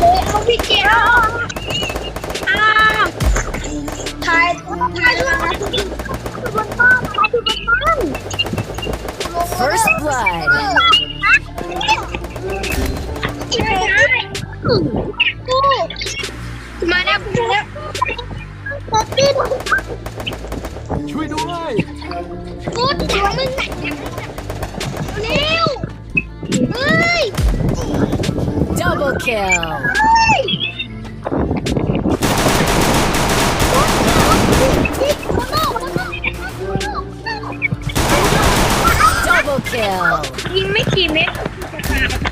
เลยเอาพี่เกียวอ้าวถ่ายถ่ายด้วยคือบนบ้านคือบนบ้าน First blood มาแล้วมาแล้วป๊อปปี้ช่วยด้วยกูตัวมึงหนักเร็วเฮ้ย Double kill ยิงไม่กี่เม็ดก็คือจะตาย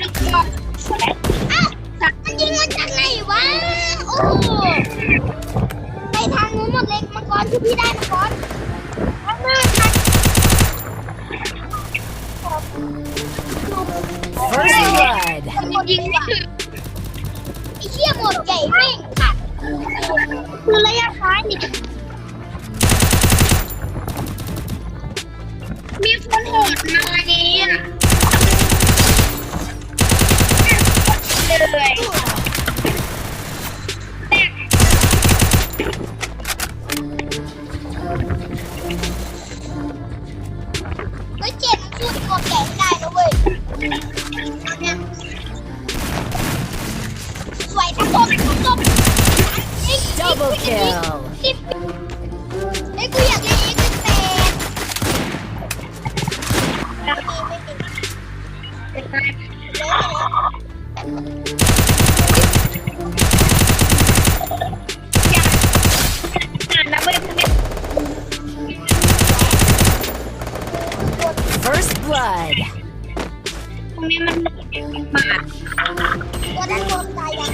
ลึกบอกอ้าวมันยิงมาจากไหนวะ โอ้โหไปทางนู้นหมดเลยมังกรคือพี่ได้มังกรข้างหน้าทาง First blood. มันยิงไม่ถึงไอ้เหี้ยหมดใหญ่แม่งค่ะคือระยะท้ายนี่มีคนโหดมาเนี่ย Double kill. Hey, Kuya, get in the First blood. บาทจะได้รวมใจกัน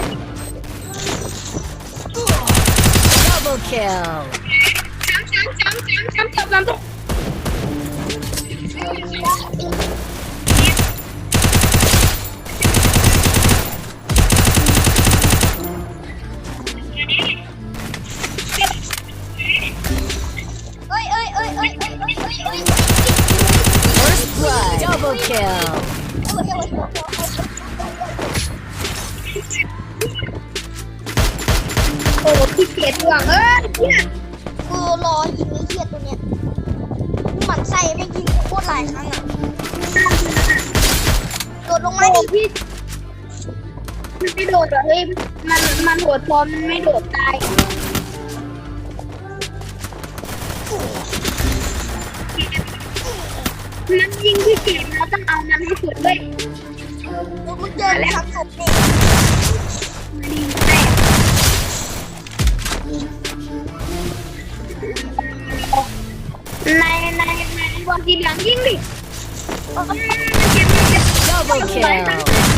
Double kill ช้ำช้ำช้ำช้ำช้ำช้ำช้ำ First blood. Double kill. โอ้พี่เกดว่ะเอ้ยเนี่ยกูรอยิงไอ้เหี้ยตัวเนี้ยหมันใส่ไม่ยิงโคตรหลายครั้งอะโดดลงมาดิพี่มันไม่โดดเหรอเฮ้ยมันมันโหดพอมันไม่โดดตาย มันยิงที่เกดเราต้องเอามันให้สุดเลยมึงเจอแล้วศพเนี่มาดีแตกในในในบอลสีเหลืองยิงดิโอ้ยมันเจ็บเจ็บ Double kill.